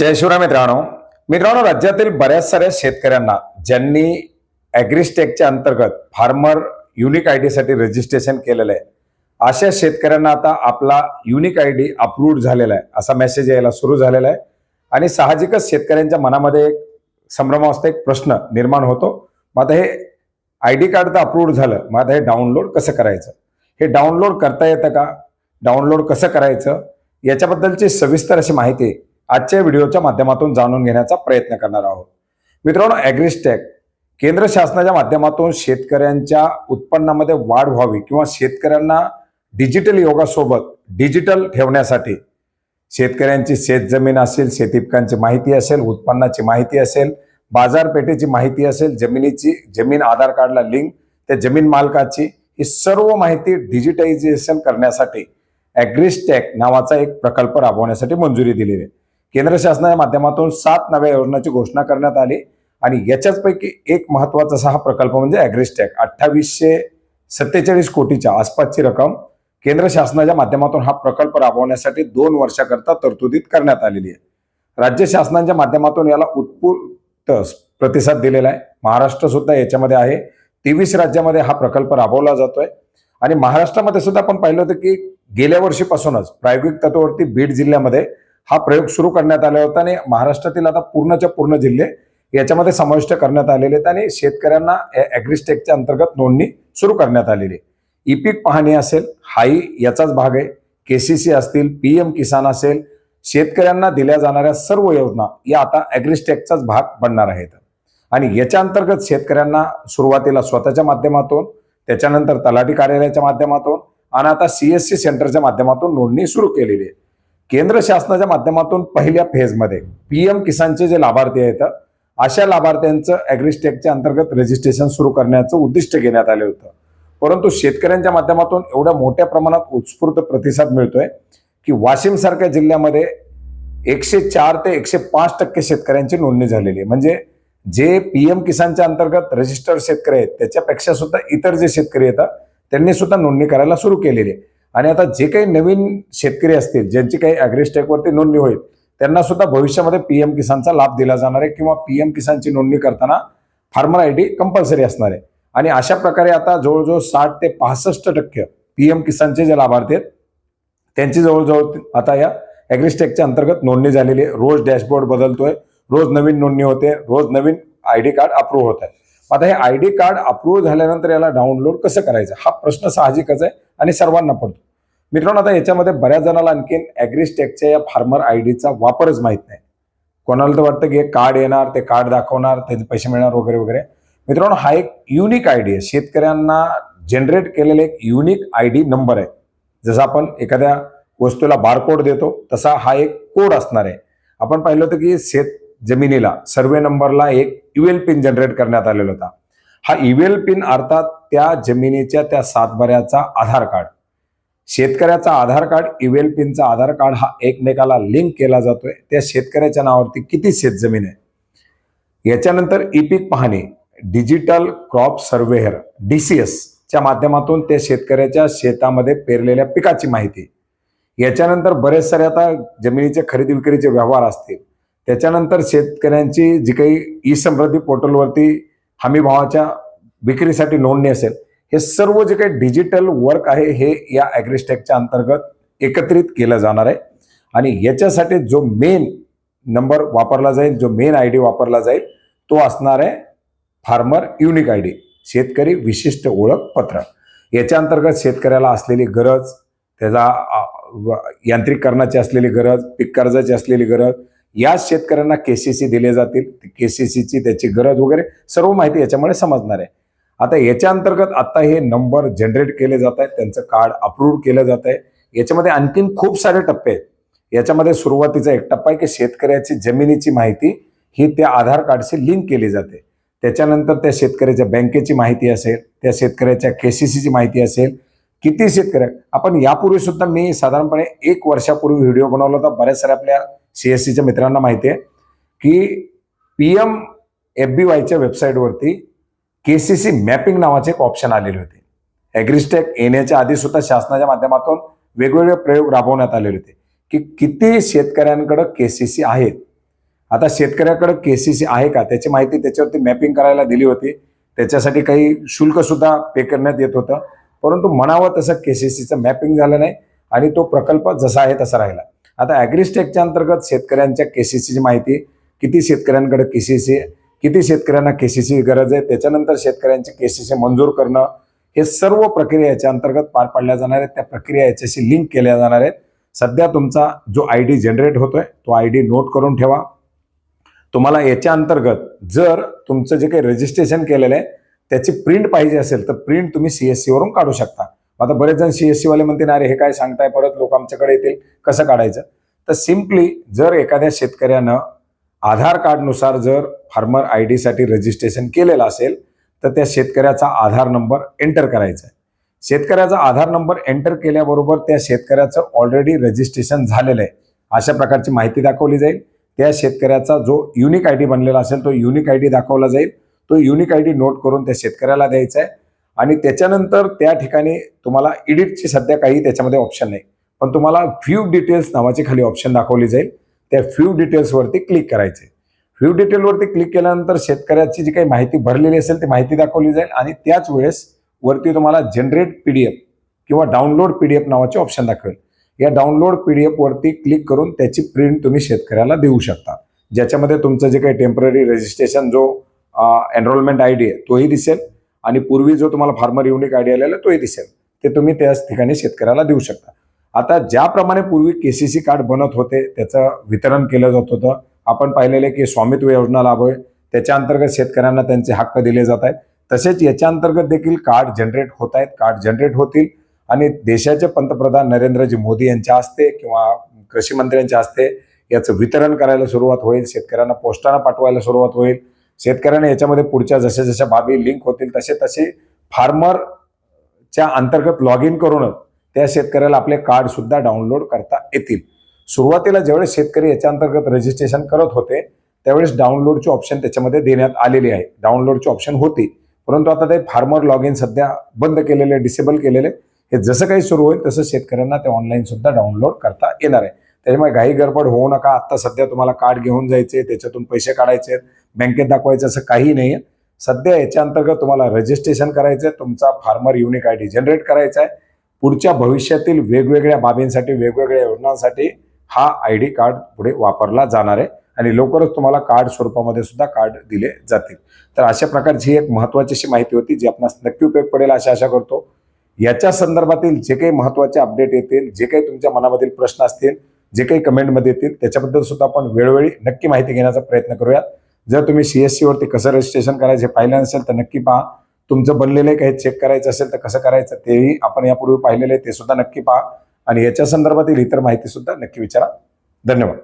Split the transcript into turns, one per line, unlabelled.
जय शिवराय मित्रांनो. मित्रांनो राज्यातील बऱ्याच साऱ्या शेतकऱ्यांना ज्यांनी ॲग्रिस्टेकच्या अंतर्गत फार्मर युनिक आयसाठी रजिस्ट्रेशन केलेलं आहे अशा शेतकऱ्यांना आता आपला युनिक आय डी अप्रूव्ड झालेला आहे असा मेसेज यायला सुरू झालेला आहे. आणि साहजिकच शेतकऱ्यांच्या मनामध्ये एक संभ्रमावस्था एक प्रश्न निर्माण होतो. मग आता हे आय डी कार्ड तर अप्रूव्ड झालं मग आता हे डाउनलोड कसं करायचं? हे डाउनलोड करता येतं का? डाउनलोड कसं करायचं? याच्याबद्दलची सविस्तर अशी माहिती आजच्या व्हिडिओच्या माध्यमातून जाणून घेण्याचा प्रयत्न करणार आहोत. मित्रांनो ॲग्रिस्टॅक केंद्र शासनाच्या माध्यमातून शेतकऱ्यांच्या उत्पन्नामध्ये वाढ व्हावी किंवा शेतकऱ्यांना डिजिटल योगासोबत डिजिटल ठेवण्यासाठी शेतकऱ्यांची शेतजमीन असेल शेतीपिकांची माहिती असेल उत्पन्नाची माहिती असेल बाजारपेठेची माहिती असेल जमिनीची जमीन आधार कार्डला लिंक त्या जमीन मालकाची ही सर्व माहिती डिजिटायझेशन करण्यासाठी ॲग्रिस्टॅक नावाचा एक प्रकल्प राबवण्यासाठी मंजुरी दिलेली आहे. केंद्र शासनाच्या माध्यमातून सात नव्या योजनांची घोषणा करण्यात आली. आणि याच्याच पैकी एक महत्त्वाचा असा हा प्रकल्प म्हणजे ॲग्रिस्टॅक. अठ्ठावीसशे सत्तेचाळीस कोटीच्या आसपासची रक्कम केंद्र शासनाच्या माध्यमातून हा प्रकल्प राबवण्यासाठी दोन वर्षाकरता तरतुदीत करण्यात आलेली आहे. राज्य शासनाच्या माध्यमातून याला उत्स्फूर्त प्रतिसाद दिलेला आहे. महाराष्ट्र सुद्धा याच्यामध्ये आहे. तेवीस राज्यामध्ये हा प्रकल्प राबवला जातोय. आणि महाराष्ट्रामध्ये सुद्धा आपण पाहिलं होतं की गेल्या वर्षीपासूनच प्रायोगिक तत्वावरती बीड जिल्ह्यामध्ये हा प्रयोग सुरू करण्यात आला होता आणि महाराष्ट्रातील आता पूर्णच्या पूर्ण जिल्हे याच्यामध्ये समाविष्ट करण्यात आलेले आहेत आणि शेतकऱ्यांना ॲग्रिस्टेकच्या अंतर्गत नोंदणी सुरू करण्यात आलेली आहे. ई पीक पाहणी असेल हाही याचाच भाग आहे. के सी सी असतील पी एम किसान असेल शेतकऱ्यांना दिल्या जाणाऱ्या सर्व योजना या आता ॲग्रिस्टेकचाच भाग बनणार आहेत. आणि याच्या अंतर्गत शेतकऱ्यांना सुरुवातीला स्वतःच्या माध्यमातून त्याच्यानंतर तलाठी कार्यालयाच्या माध्यमातून आणि आता सी एस सी सेंटरच्या माध्यमातून नोंदणी सुरू केलेली आहे. केंद्र शासनाच्या माध्यमातून पहिल्या फेजमध्ये पी एम किसानचे जे लाभार्थी आहेत अशा लाभार्थ्यांचं ॲग्रिस्टेकच्या अंतर्गत रजिस्ट्रेशन सुरू करण्याचं उद्दिष्ट घेण्यात आलं होतं. परंतु शेतकऱ्यांच्या माध्यमातून एवढ्या मोठ्या प्रमाणात उत्स्फूर्त प्रतिसाद मिळतोय की वाशिम सारख्या जिल्ह्यामध्ये एकशे चार ते एकशे पाच टक्के शेतकऱ्यांची नोंदणी झालेली आहे. म्हणजे जे पी एम किसानच्या अंतर्गत रजिस्टर्ड शेतकरी आहेत त्याच्यापेक्षा सुद्धा इतर जे शेतकरी येतात त्यांनी सुद्धा नोंदणी करायला सुरू केलेली आहे. आणि आता जे काही नवीन शेतकरी असतील ज्यांची काही ॲग्रिस्टेकवरती नोंदणी होईल त्यांना सुद्धा भविष्यामध्ये पी एम किसानचा लाभ दिला जाणार आहे किंवा पी एम किसानची नोंदणी करताना फार्मर आय डी कंपल्सरी असणार आहे. आणि अशा प्रकारे आता जवळजवळ साठ ते पासष्ट टक्के पी एम किसानचे जे लाभार्थी आहेत त्यांची जवळजवळ आता या ॲग्रिस्टेकच्या अंतर्गत नोंदणी झालेली आहे. रोज डॅशबोर्ड बदलतोय रोज नवीन नोंदणी होते रोज नवीन आय डी कार्ड अप्रूव्ह होत आहे. आता हे आय डी कार्ड अप्रूव्ह झाल्यानंतर याला डाउनलोड कसं करायचं? हा प्रश्न साहजिकच आहे आणि सर्वांना पडतो. मित्रांनो आता याच्यामध्ये बऱ्याच जणांना आणखीन ॲग्रिस्टेकच्या या फार्मर आय डीचा वापरच माहीत नाही. कोणाला तर वाटतं की हे कार्ड येणार ते कार्ड दाखवणार त्याचे पैसे मिळणार वगैरे वगैरे. मित्रांनो हा एक युनिक आय डी आहे. शेतकऱ्यांना जनरेट केलेला एक युनिक आय डी नंबर आहे. जसं आपण एखाद्या वस्तूला बारकोड देतो तसा हा एक कोड असणार आहे. आपण पाहिलं होतं की शेत जमिनीला. सर्वे नंबरला एक युएल पिन जनरेट करण्यात आलेला होता. हा युएल पिन अर्थात त्या जमिनीच्या त्या सातबाऱ्याचा आधार कार्ड. शेतकऱ्याचा आधार कार्ड युएल पिनचा आधार कार्ड हा एकमेकाला लिंक केला जातोय. त्या शेतकऱ्याच्या नावावरती किती शेतजमीन आहे? याच्यानंतर ई पीक पाहणी डिजिटल क्रॉप सर्वेहर डीसीएस च्या माध्यमातून त्या शेतकऱ्याच्या शेतामध्ये पेरलेल्या पिकाची माहिती. याच्यानंतर बरेच सारे आता जमिनीचे खरेदी विक्रीचे व्यवहार असतील. त्याच्यानंतर शेतकऱ्यांची जी काही ई समृद्धी पोर्टलवरती हमी भावाच्या विक्रीसाठी नोंदणी असेल हे सर्व जे काही डिजिटल वर्क आहे हे या ॲग्रिस्टेकच्या अंतर्गत एकत्रित केलं जाणार आहे. आणि याच्यासाठी जो मेन नंबर वापरला जाईल जो मेन आय डी वापरला जाईल तो असणार आहे फार्मर युनिक आय डी शेतकरी विशिष्ट ओळखपत्र याच्या अंतर्गत शेतकऱ्याला असलेली गरज त्याचा यांत्रिकरणाची असलेली गरज पीक कर्जाची असलेली गरज या शेतकऱ्यांना के सी सी दिले जातील. के सी सीची त्याची गरज वगैरे सर्व माहिती याच्यामुळे समजणार आहे. आता याच्या अंतर्गत आता हे नंबर जनरेट केले जात आहेत. त्यांचं कार्ड अप्रूव्ह केलं जात आहे. याच्यामध्ये आणखीन खूप सारे टप्पे आहेत. याच्यामध्ये सुरुवातीचा एक टप्पा आहे की शेतकऱ्याची जमिनीची माहिती ही त्या आधार कार्डशी लिंक केली जाते. त्याच्यानंतर त्या शेतकऱ्याच्या बँकेची माहिती असेल त्या शेतकऱ्याच्या के सी सीची माहिती असेल. किती शेतकऱ्या? आपण यापूर्वी सुद्धा मी साधारणपणे एक वर्षापूर्वी व्हिडिओ बनवला होता. बऱ्याच साऱ्या आपल्या सी एस सीच्या मित्रांना माहिती आहे की पी एम एफ बी वायच्या वेबसाईटवरती के सी सी मॅपिंग नावाचे एक ऑप्शन आलेले होते. ॲग्रिस्टेक येण्याच्या आधी सुद्धा शासनाच्या माध्यमातून वेगवेगळे प्रयोग राबवण्यात आलेले होते की किती शेतकऱ्यांकडं के सी सी आहेत आता शेतकऱ्याकडं के सी सी आहे का? त्याची माहिती त्याच्यावरती मॅपिंग करायला दिली होती. त्याच्यासाठी काही शुल्क सुद्धा पे करण्यात येत होतं. परंतु म्हणावं तसं के सी सीचं मॅपिंग झालं नाही आणि तो प्रकल्प जसा आहे तसा राहिला. आता ॲग्रिस्टेकच्या अंतर्गत शेतकऱ्यांच्या केसीसीची माहिती किती शेतकऱ्यांकडे केसीसी किती शेतकऱ्यांना केसीसी गरज आहे त्याच्यानंतर शेतकऱ्यांची केसीसी मंजूर करणं हे सर्व प्रक्रिया याच्या अंतर्गत पार पाडल्या जाणार आहेत. त्या प्रक्रिया याच्याशी लिंक केल्या जाणार आहेत. सध्या तुमचा जो आय डी जनरेट होतोय तो आय डी नोट करून ठेवा. तुम्हाला याच्या अंतर्गत जर तुमचं जे काही रजिस्ट्रेशन केलेलं आहे त्याची प्रिंट पाहिजे असेल तर प्रिंट तुम्ही सी एस वरून काढू शकता. आता बरेच जण सी एस सीवाले वाले म्हणतील अरे हे काय सांगताय? परत लोक आमच्याकडे येतील. कसं काढायचं? तर सिम्पली जर एखाद्या शेतकऱ्यानं आधार कार्डनुसार जर फार्मर आय डीसाठी रजिस्ट्रेशन केलेलं असेल तर त्या शेतकऱ्याचा आधार नंबर एंटर करायचा आहे. शेतकऱ्याचा आधार नंबर एंटर केल्याबरोबर त्या शेतकऱ्याचं ऑलरेडी रजिस्ट्रेशन झालेलं आहे. अशा प्रकारची माहिती दाखवली जाईल. त्या शेतकऱ्याचा जो युनिक आय डी बनलेला असेल तो युनिक आय डी दाखवला जाईल. तो युनिक आय डी नोट करून त्या शेतकऱ्याला द्यायचा आहे. आणि त्याच्यानंतर त्या ठिकाणी तुम्हाला एडिटची सध्या काही त्याच्यामध्ये ऑप्शन नाही. पण तुम्हाला फ्यू डिटेल्स नावाची खाली ऑप्शन दाखवली जाईल. त्या फ्यू डिटेल्सवरती क्लिक करायचे. फ्यू डिटेलवरती क्लिक केल्यानंतर शेतकऱ्याची जी काही माहिती भरलेली असेल ती माहिती दाखवली जाईल आणि त्याच वेळेस वरती तुम्हाला जनरेट पी डी एफ किंवा डाउनलोड पी डी एफ नावाचे ऑप्शन दाखवेल. या डाउनलोड पी डी एफवरती क्लिक करून त्याची प्रिंट तुम्ही शेतकऱ्याला देऊ शकता. ज्याच्यामध्ये तुमचं जे काही टेंपररी रजिस्ट्रेशन जो एनरोलमेंट आय डी आहे तोही दिसेल. आणि पूर्वी जो तुम्हाला फार्मर युनिक आयडिया आलेला तोही दिसेल. ते तुम्ही त्याच ठिकाणी शेतकऱ्याला देऊ शकता. आता ज्याप्रमाणे पूर्वी केसीसी कार्ड बनत होते त्याचं वितरण केलं जात होतं. आपण पाहिलेले की स्वामित्व योजना लाभ आहे त्याच्या अंतर्गत शेतकऱ्यांना त्यांचे हक्क दिले जात आहेत. तसेच याच्या अंतर्गत देखील कार्ड जनरेट होत आहेत. कार्ड जनरेट होतील. आणि देशाचे पंतप्रधान नरेंद्रजी मोदी यांच्या हस्ते किंवा कृषी मंत्र्यांच्या हस्ते याचं वितरण करायला सुरुवात होईल. शेतकऱ्यांना पोस्टानं पाठवायला सुरुवात होईल. शेतकऱ्यांना याच्यामध्ये पुढच्या जशा जशा बाबी लिंक होतील तसे तसे फार्मरच्या अंतर्गत लॉग इन करूनच त्या शेतकऱ्याला आपले कार्ड सुद्धा डाउनलोड करता येतील. सुरुवातीला ज्यावेळेस शेतकरी याच्या अंतर्गत रजिस्ट्रेशन करत होते त्यावेळेस डाउनलोडची ऑप्शन त्याच्यामध्ये देण्यात आलेली आहे. डाउनलोडची ऑप्शन होती. परंतु आता ते फार्मर लॉग इन सध्या बंद केलेले डिसेबल केलेले. हे जसं काही सुरू होईल तसं शेतकऱ्यांना ते ऑनलाईन सुद्धा डाउनलोड करता येणार आहे. त्याच्यामुळे घाई गडबड होऊ नका. आत्ता सध्या तुम्हाला कार्ड घेऊन जायचे त्याच्यातून पैसे काढायचे बँकेत दाखवायचे असं काही नाही आहे सध्या याच्या अंतर्गत तुम्हाला रजिस्ट्रेशन करायचं आहे तुमचा farmer unique I D generate करायचा आहे पुढच्या भविष्यातील वेगवेगळ्या बाबींसाठी वेगवेगळ्या योजनांसाठी हा आय डी कार्ड पुढे वापरला जाणार आहे. आणि लवकरच तुम्हाला कार्ड स्वरूपामध्ये सुद्धा कार्ड दिले जातील. तर अशा प्रकारची ही एक महत्वाची अशी माहिती होती जी आपणास नक्की उपयोग पडेल अशी आशा करतो. याच्या संदर्भातील जे काही महत्त्वाचे अपडेट येतील जे काही तुमच्या मनामधील प्रश्न असतील जे काही कमेंटमध्ये येतील त्याच्याबद्दल सुद्धा आपण वेळोवेळी नक्की माहिती घेण्याचा प्रयत्न करूयात. जर तुम्ही सीएससी वरती कसं रजिस्ट्रेशन करायचं हे पाहिलं नसेल तर नक्की पहा. तुमचं बनलेलं आहे काही चेक करायचं असेल तर कसं करायचं तेही आपण यापूर्वी पाहिलेलं आहे ते सुद्धा नक्की पहा. आणि याच्या संदर्भातील इतर माहिती सुद्धा नक्की विचारा. धन्यवाद.